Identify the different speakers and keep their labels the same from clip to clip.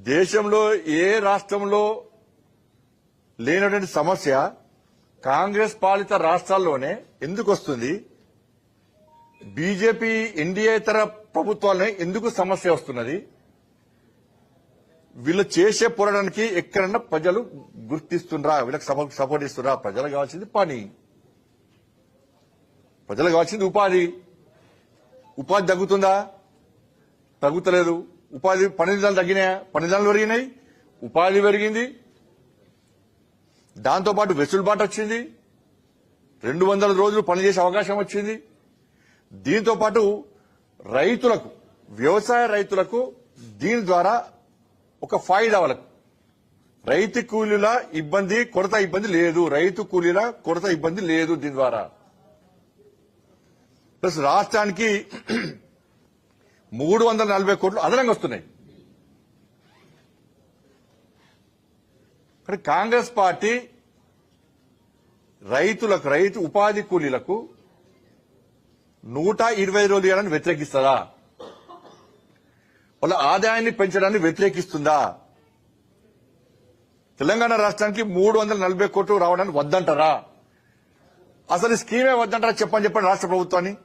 Speaker 1: దేశంలో ఏ రాష్ట్రంలో లేనటువంటి సమస్య కాంగ్రెస్ పాలిత రాష్ట్రాల్లోనే ఎందుకు వస్తుంది బీజేపీ ఎన్డీఏతర ప్రభుత్వాలనే ఎందుకు సమస్య వస్తున్నది? వీళ్ళు చేసే పోరాటానికి ఎక్కడన్నా ప్రజలు గుర్తిస్తుండ్రా? వీళ్ళకి సపోర్ట్ సపోర్ట్ ఇస్తుండ్రా ప్రజలకు కావాల్సింది పని. ప్రజలకు కావాల్సింది ఉపాధి. ఉపాధి తగ్గుతుందా? తగ్గుతలేదు. ఉపాధి పని దినాలు తగ్గినాయా? పని దినాలు పెరిగినాయి. ఉపాధి పెరిగింది. దాంతోపాటు వెసులుబాటు వచ్చింది. రెండు వందల రోజులు పనిచేసే అవకాశం వచ్చింది. దీంతో పాటు రైతులకు వ్యవసాయ రైతులకు దీని ద్వారా ఒక ఫాయిదా వాళ్ళకు. రైతు కూలీల ఇబ్బంది కొరత ఇబ్బంది లేదు. రైతు కూలీల కొరత ఇబ్బంది లేదు దీని ద్వారా. ప్లస్ రాష్ట్రానికి మూడు వందల నలభై కోట్లు అదనంగా వస్తున్నాయి. కానీ కాంగ్రెస్ పార్టీ రైతులకు రైతు ఉపాధి కూలీలకు నూట ఇరవై రోజులు ఇవ్వాలని వ్యతిరేకిస్తుందా? వాళ్ళ ఆదాయాన్ని పెంచడాన్ని వ్యతిరేకిస్తుందా? తెలంగాణ రాష్ట్రానికి మూడు వందల నలభై కోట్లు రావడానికి వద్దంటారా? అసలు స్కీమే వద్దంటారా చెప్పని చెప్పండి రాష్ట్ర ప్రభుత్వాన్ని?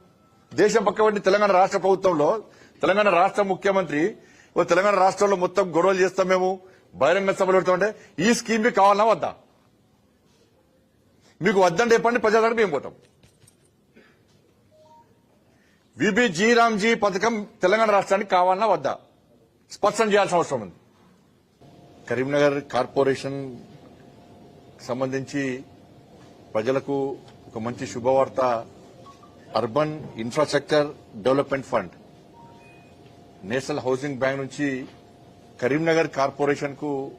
Speaker 1: దేశం పక్కబడి తెలంగాణ రాష్ట్ర ప్రభుత్వంలో తెలంగాణ రాష్ట్ర ముఖ్యమంత్రి తెలంగాణ రాష్ట్రంలో మొత్తం గొడవలు చేస్తాం మేము బహిరంగ సభలు పెడతామంటే ఈ స్కీమ్ మీకు కావాలన్నా వద్దా? మీకు వద్దంటే చెప్పండి ప్రజలకు మేము పోతాం. విబి జీరామ్జీ పథకం తెలంగాణ రాష్ట్రానికి కావాలన్నా వద్దా? స్పష్టం చేయాల్సిన అవసరం ఉంది. కరీంనగర్ కార్పొరేషన్ సంబంధించి ప్రజలకు ఒక మంచి శుభవార్త. Urban infrastructure development fund. National housing bank నుంచి కరీంనగర్ కార్పొరేషన్కు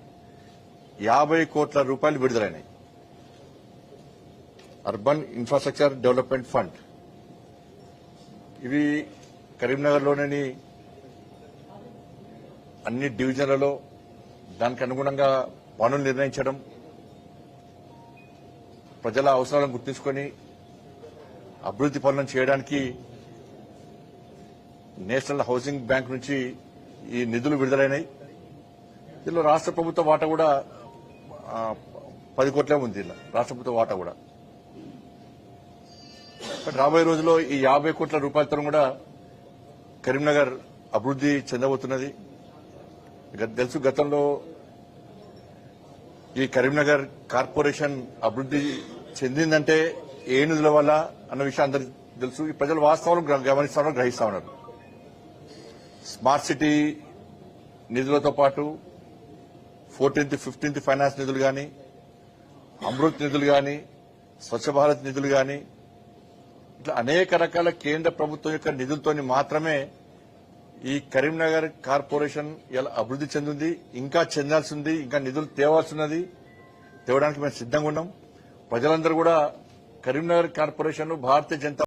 Speaker 1: యాభై కోట్ల రూపాయలు విడుదలైనాయి. Urban infrastructure development fund. ఇవి కరీంనగర్లోని అన్ని డివిజన్లలో దానికి అనుగుణంగా పనులు నిర్ణయించడం ప్రజల అవసరాలను గుర్తించుకొని అభివృద్ధి పనులను చేయడానికి నేషనల్ హౌసింగ్ బ్యాంక్ నుంచి ఈ నిధులు విడుదలైనాయి. దీనిలో రాష్ట్ర ప్రభుత్వ వాటా కూడా పది కోట్లే ఉంది దీనిలో రాష్ట్ర ప్రభుత్వ వాటా కూడా. రాబోయే రోజుల్లో ఈ యాభై కోట్ల రూపాయలతో కూడా కరీంనగర్ అభివృద్ధి చెందబోతున్నది. తెలుసు గతంలో ఈ కరీంనగర్ కార్పొరేషన్ అభివృద్ధి చెందిందంటే ఏ నిధుల వల్ల అన్న విషయం అందరికి తెలుసు. ఈ ప్రజలు వాస్తవాలు గ్ర- గమనిస్తా ఉన్నారు గ్రహిస్తా ఉన్నారు. స్మార్ట్ సిటీ నిధులతో పాటు ఫోర్టీన్త్ ఫిఫ్టీన్త్ ఫైనాన్స్ నిధులు కానీ అమృత్ నిధులు కానీ స్వచ్ఛ భారత్ నిధులు కానీ ఇట్లా అనేక రకాల కేంద్ర ప్రభుత్వం యొక్క నిధులతోని మాత్రమే ఈ కరీంనగర్ కార్పొరేషన్ ఇలా అభివృద్ధి చెందింది ఇంకా చెందాల్సి ఉంది ఇంకా నిధులు తేవాల్సి ఉన్నది తేవడానికి మేము సిద్ధంగా ఉన్నాం. ప్రజలందరూ కూడా కరీంనగర్ కార్పొరేషన్ భారతీయ జనతా